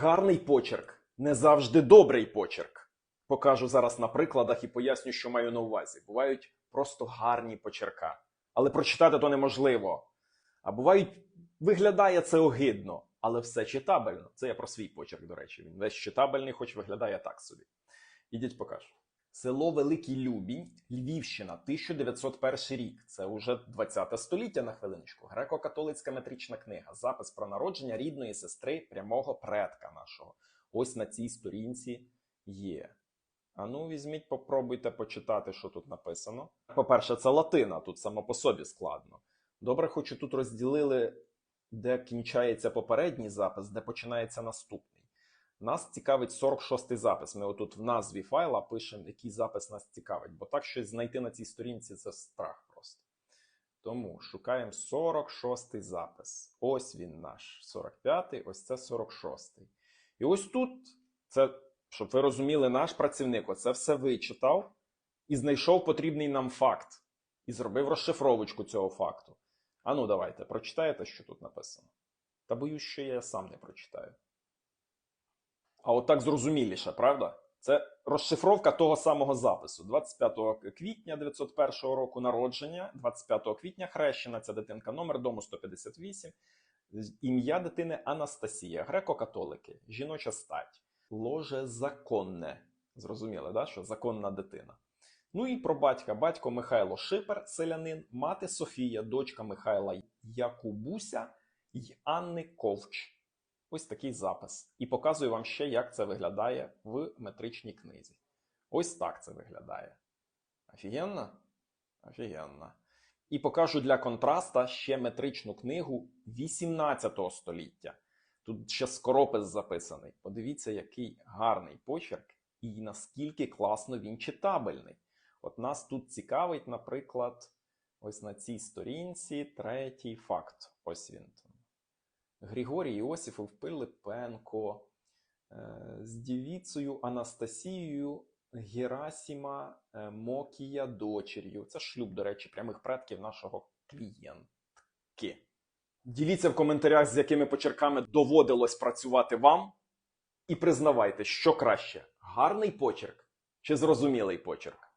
Гарний почерк не завжди добрий почерк. Покажу зараз на прикладах і поясню, що маю на увазі. Бувають просто гарні почерка, але прочитати то неможливо. А бувають, виглядає це огидно, але все читабельно. Це я про свій почерк, до речі. Він весь читабельний, хоч виглядає так собі. Ідіть покажу. Село Великий Любінь, Львівщина, 1901 рік. Це уже 20 століття на хвилиночку. Греко-католицька метрична книга. Запис про народження рідної сестри прямого предка нашого. Ось на цій сторінці є. А ну, візьміть, попробуйте почитати, що тут написано. По-перше, це латина, тут само по собі складно. Добре, хоч тут розділили, де кінчається попередній запис, де починається наступний. Нас цікавить 46-й запис. Ми отут в назві файла пишемо, який запис нас цікавить, бо так щось знайти на цій сторінці це страх просто. Тому шукаємо 46-й запис. Ось він наш 45-й, ось це 46-й. І ось тут, це, щоб ви розуміли, наш працівник оце все вичитав і знайшов потрібний нам факт. І зробив розшифровочку цього факту. А ну давайте, прочитаєте, що тут написано. Та боюсь, що я сам не прочитаю. А от так зрозуміліше, правда? Це розшифровка того самого запису. 25 квітня 901 року народження, 25 квітня хрещена ця дитинка, номер дому 158, ім'я дитини Анастасія, греко-католики, жіноча стать, ложе законне. Зрозуміли, да? що законна дитина. Ну і про батька. Батько Михайло Шипер, селянин, мати Софія, дочка Михайла Якубуся й Анни Ковч. Ось такий запис. І показую вам ще, як це виглядає в метричній книзі. Ось так це виглядає. Офігенно? Офігенно. І покажу для контраста ще метричну книгу 18 століття. Тут ще скоропис записаний. Подивіться, який гарний почерк і наскільки класно він читабельний. От нас тут цікавить, наприклад, ось на цій сторінці третій факт. Ось він. Григорій Іосифов Пилипенко е, з дівіцею Анастасією Герасіма е, Мокія дочер'ю. Це шлюб, до речі, прямих предків нашого клієнтки. Діліться в коментарях, з якими почерками доводилось працювати вам. І признавайте, що краще: гарний почерк чи зрозумілий почерк.